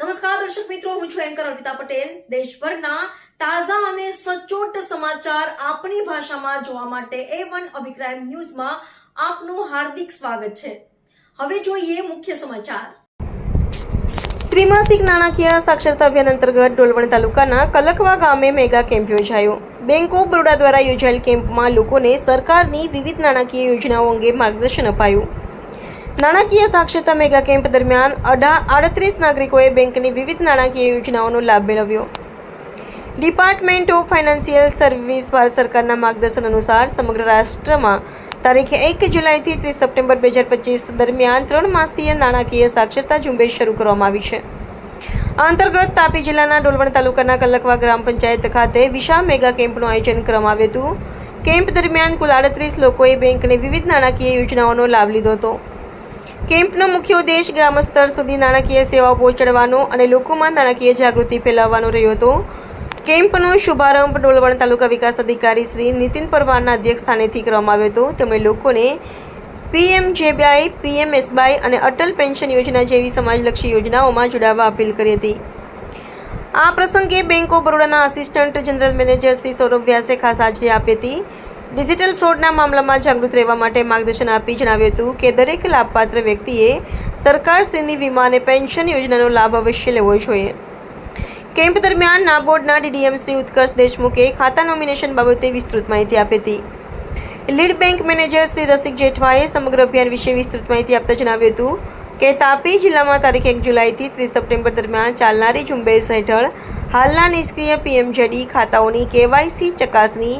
નમસ્કાર, દર્શક મિત્રો, હું છું એન્કર અર્પિતા પટેલ. દેશભરના તાજા અને સચોટ સમાચાર આપણી ભાષામાં જોવા માટે એ વન અભિપ્રાય ન્યૂઝમાં આપનું હાર્દિક સ્વાગત છે. હવે જોઈએ મુખ્ય સમાચાર. ત્રિમાસિક નાણાકીય સાક્ષરતા અભિયાન અંતર્ગત ડોલવણ તાલુકાના કલકવા ગામે મેગા કેમ્પ યોજાયો. બેંક ઓફ બરોડા દ્વારા યોજાયેલ કેમ્પમાં લોકોને સરકારની વિવિધ નાણાકીય યોજનાઓ અંગે માર્ગદર્શન અપાયું. નાણાકીય સાક્ષરતા મેગા કેમ્પ દરમિયાન અઢા આડત્રીસ નાગરિકોએ બેંકની વિવિધ નાણાકીય યોજનાઓનો લાભ મેળવ્યો. Department of financial service Bharat સરકારના માર્ગદર્શન અનુસાર સમગ્ર રાષ્ટ્રમાં તારીખે એક જુલાઈથી ત્રીસ સપ્ટેમ્બર બે હજાર પચીસ દરમિયાન ત્રણ માસીય નાણાકીય સાક્ષરતા ઝુંબેશ શરૂ કરવામાં આવી છે. આ અંતર્ગત તાપી જિલ્લાના ડોલવણ તાલુકાના કલકવા ગ્રામ પંચાયત ખાતે વિશાળ મેગા કેમ્પનું આયોજન કરવામાં આવ્યું હતું. કેમ્પ દરમિયાન કુલ આડત્રીસ લોકોએ બેંકની વિવિધ નાણાકીય યોજનાઓનો લાભ લીધો હતો. કેમ્પનો મુખ્ય ઉદ્દેશ ગ્રામ સ્તર સુધી નાણાકીય સેવાઓ પહોંચાડવાનો અને લોકોમાં નાણાકીય જાગૃતિ ફેલાવવાનો રહ્યો હતો. કેમ્પનો શુભારંભ ડોલવણ તાલુકા વિકાસ અધિકારી શ્રી નીતિન પરમારના અધ્યક્ષ સ્થાનેથી કરવામાં આવ્યો હતો. તેમણે લોકોને પીએમજેબાઈ પીએમએસબાઈ અને અટલ પેન્શન યોજના જેવી સમાજલક્ષી યોજનાઓમાં જોડાવા અપીલ કરી હતી. આ પ્રસંગે bank of બરોડાના assistant general manager Shri Saurabh વ્યાસે ખાસ હાજરી આપી હતી. ડિજિટલ ફ્રોડના મામલામાં જાગૃત રહેવા માટે માર્ગદર્શન આપી જણાવ્યું હતું કે દરેક લાભપાત્ર વ્યક્તિએ સરકારશ્રીની વીમા અને પેન્શન યોજનાનો લાભ અવશ્ય લેવો જોઈએ. કેમ્પ દરમિયાન નાબોર્ડના ડીડીએમ શ્રી ઉત્કર્ષ દેશમુખે ખાતા નોમિનેશન બાબતે વિસ્તૃત માહિતી આપી હતી. Lead bank manager Shri Rasik જેઠવાએ સમગ્ર અભિયાન વિશે વિસ્તૃત માહિતી આપતા જણાવ્યું હતું કે તાપી જિલ્લામાં તારીખ એક જુલાઈથી ત્રીસ સપ્ટેમ્બર દરમિયાન ચાલનારી ઝુંબેશ હેઠળ હાલના નિષ્ક્રિય પીએમજેડી ખાતાઓની કેવાયસી ચકાસણી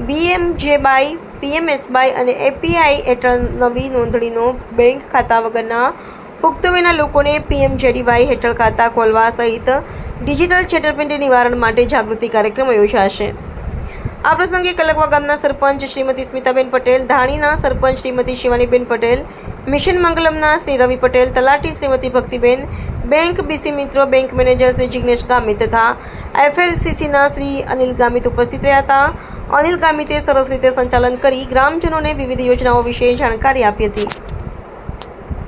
બીએમજેબાઈ પીએમએસબાઈ અને એપીઆઈ હેઠળ નવી નોંધણીનો બેંક ખાતા વગરના પુખ્ત વયના લોકોને પીએમજેડીવાય હેઠળ ખાતા ખોલવા સહિત ડિજિટલ છેતરપિંડી નિવારણ માટે જાગૃતિ કાર્યક્રમો યોજાશે. આ પ્રસંગે કલકવા ગામના સરપંચ શ્રીમતી સ્મિતાબેન પટેલ, ધાણીના સરપંચ શ્રીમતી શિવાનીબેન પટેલ, મિશન મંગલમના શ્રી રવિ પટેલ, તલાટી શ્રીમતી ભક્તિબેન, બેંક બીસી મિત્રો, બેંક મેનેજર શ્રી જિગ્નેશ ગામિત તથા એફએલસીસીના શ્રી અનિલ ગામિત ઉપસ્થિત રહ્યા હતા. અનિલ ગામિતે સરસ રીતે સંચાલન કરી ગ્રામજનોને વિવિધ યોજનાઓ વિશે જાણકારી આપી હતી.